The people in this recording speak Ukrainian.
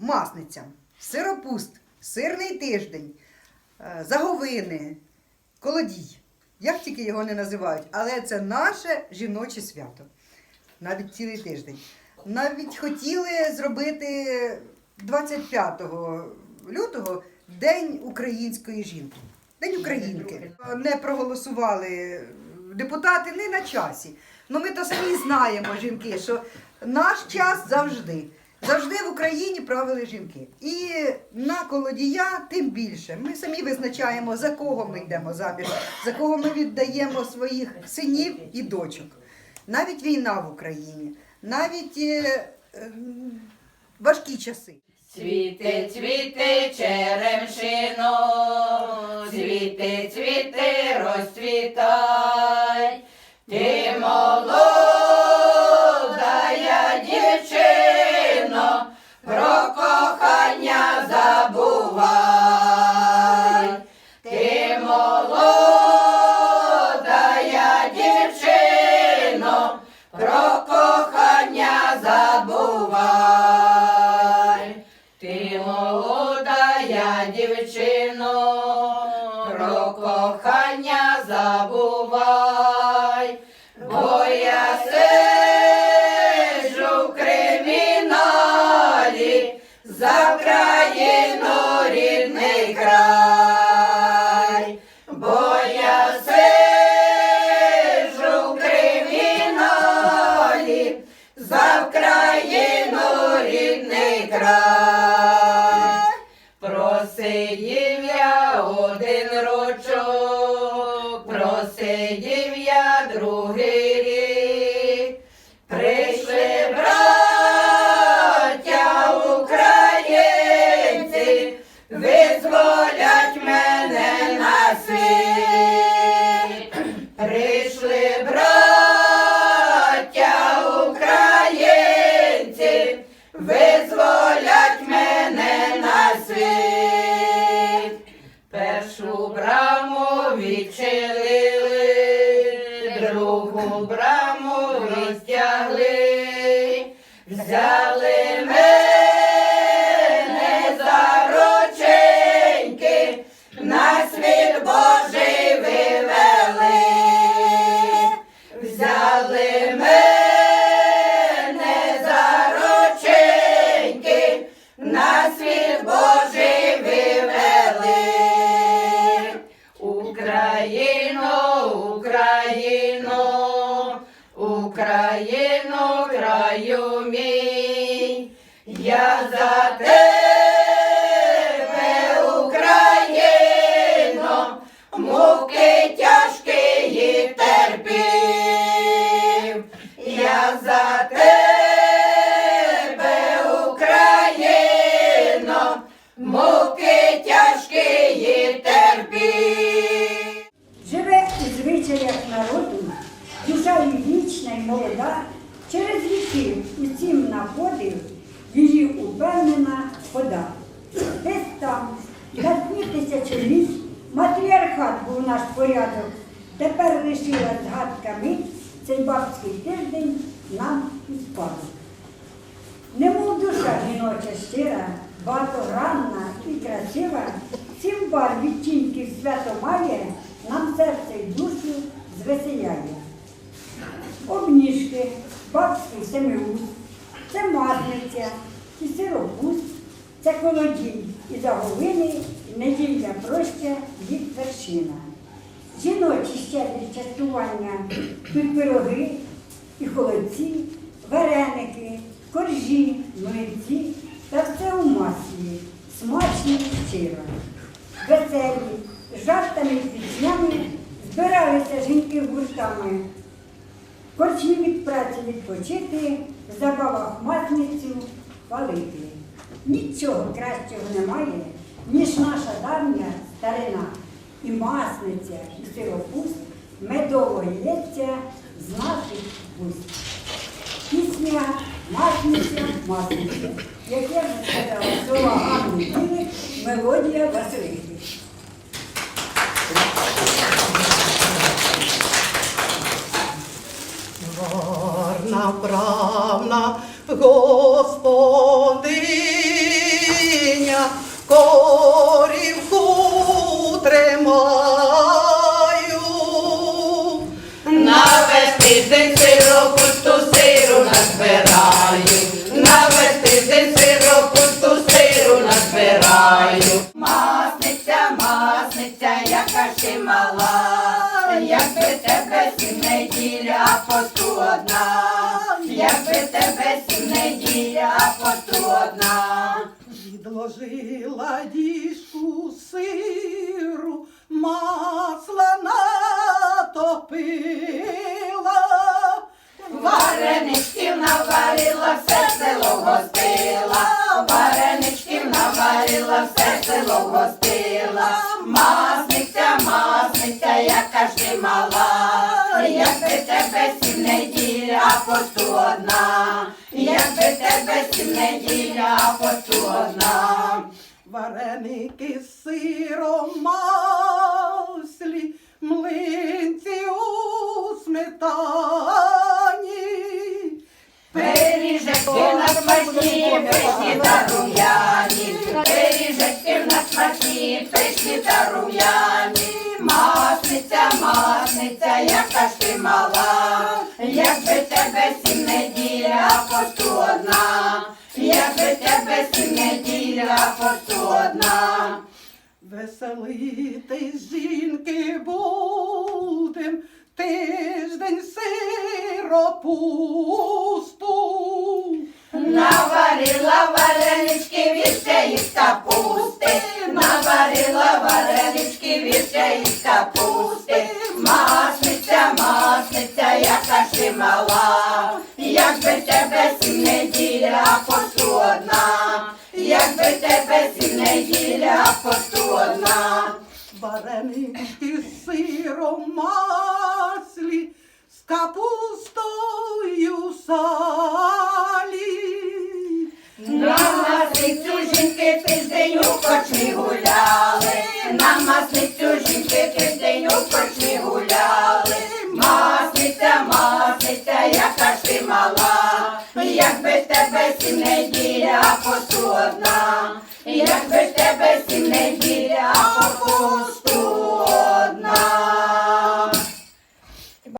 масниця, сиропуст, сирний тиждень, е, заговини, колодій. Як тільки його не називають, але це наше жіноче свято. Навіть цілий тиждень. Навіть хотіли зробити 25 лютого День української жінки. День українки. Не проголосували депутати не на часі. Ну ми то самі знаємо, жінки, що наш час завжди. Завжди в Україні правили жінки. І на колодія тим більше. Ми самі визначаємо, за кого ми йдемо заміж, за кого ми віддаємо своїх синів і дочок. Навіть війна в Україні, навіть е, е, важкі часи. Цвіти, цвіти, черемшино, цвіти, цвіти, розцвітай. Ти молода Zabrać! Браття українці, визволять мене на світ. Першу браму відчинили, другу браму відтягли, взяли мене Україно, Україно, Україно, краю мій, я за тебе, Україно, усім находив, її упевнена хода. Десь там, на дні тисячоліть, матріархат був наш порядок. Тепер лишила згадка мить, цей бабський тиждень нам і спадок. Немов душа жіноча щира, багатогранна і красива, сім бар відтінків свято має, нам серце й душу звеселяє. Обніжки, бабський семиуст, це масниця і сиропуст, це колодій і заговини, і неділя проща від вершина. Жіночі щедрі частування тут пироги і холодці, вареники, коржі, млинці та все у маслі, смачні і щиро. Веселі, жартами і піснями збиралися жінки гуртами. Корчні від праці відпочити, в забавах масницю палити. Нічого кращого немає, ніж наша давня старина. І масниця, і сиропуст медово лється з наших вуст. Пісня масниця, масниця. Як я вже сказала, слова Ганни Білик, мелодія Василики. правна господиня корівку тримає. Сім неділя, а. Відложила діжку сиру, масла натопила. Вареничків наварила, все село гостила, вареничків наварила, все село гостила. Масниця, масниця, яка ж ти мала, якби тебе сім неділя, посту одна, якби тебе сім неділя, посту одна. Вареники з сиром млинці у сметані. Пиріжечки на смачні, пишні та рум'яні, пиріжечки на смачні, пишні та рум'яні. Масниця, яка ж ти мала, якби тебе сім неділя, посту одна, якби тебе сім неділя, посту одна. Веселити жінки будем тиждень сиропусту. Наварила варенички вірше із капусти, наварила варенички із капусти. Масниця, масниця, яка ти мала, якби тебе сім неділя, посту одна, якби тебе сім неділя, посту одна. Варенички з сиром маслі, з капустою щастя, яка ти мала, ну, як без тебе сім неділя посту одна, ну, як без тебе сім неділя по посту.